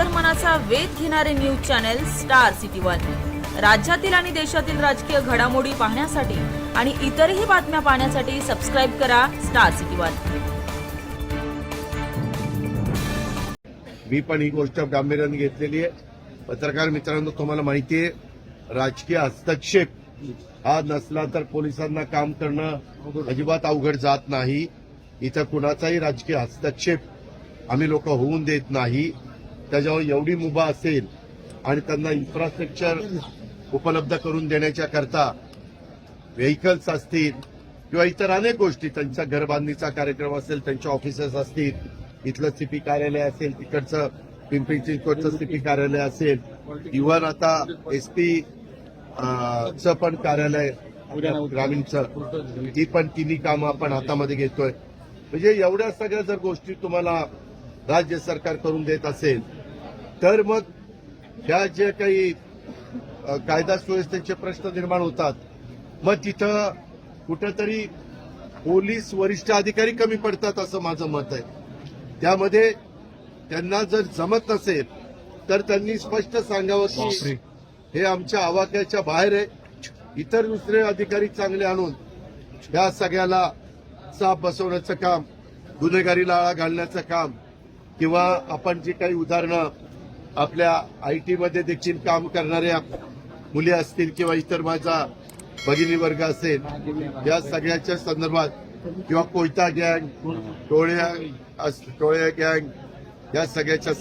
अंतर्मनाचा वेध घेणारे news channel Star City One. राज्यातील आणि देशातील राजकीय घडामोडी पाहण्यासाठी आणि इतरही बातम्या पाहण्यासाठी सबस्क्राईब करा स्टार सिटी वन. मी पण ही गोष्ट गांभीर्याने घेतलेली आहे. पत्रकार मित्रांनो तुम्हाला माहिती आहे राजकीय हस्तक्षेप हा नसला तर पोलिसांना काम करणं अजिबात अवघड जात नाही. इथं कुणाचाही राजकीय हस्तक्षेप आम्ही लोक होऊन देत नाही. त्याच्यावर एवढी मुभा असेल आणि त्यांना इन्फ्रास्ट्रक्चर उपलब्ध करून देण्याच्या करता व्हेकल्स असतील किंवा इतर अनेक गोष्टी त्यांच्या घरबांधणीचा कार्यक्रम असेल त्यांच्या ऑफिसेस असतील इथलं सीपी कार्यालय असेल तिकडचं पिंपरी चिंचवडचं सीपी कार्यालय असेल इव्हन आता एसपी चं पण कार्यालय ग्रामीणचं ही पण तिन्ही कामं आपण हातामध्ये घेतोय. म्हणजे एवढ्या सगळ्या जर गोष्टी तुम्हाला राज्य सरकार करून देत असेल तर मग ह्या जे काही कायदा सुव्यवस्थेचे प्रश्न निर्माण होतात मग तिथं कुठंतरी पोलीस वरिष्ठ अधिकारी कमी पडतात असं माझं मत आहे. त्यामध्ये त्यांना जर जमत नसेल तर त्यांनी स्पष्ट सांगावं की हे आमच्या आवाक्याच्या बाहेर आहे. इतर दुसरे अधिकारी चांगले आणून या सगळ्याला साफ बसवण्याचं काम गुन्हेगारीला आळा घालण्याचं काम किंवा आपण जी काही उदाहरणं आपल्या आय टीमध्ये देखील काम करणाऱ्या मुली असतील किंवा इतर माझा भगिनी वर्ग असेल या सगळ्याच्या संदर्भात किंवा कोयता गँग टोळ्या अस- टोळ्या गँग या सगळ्याच्या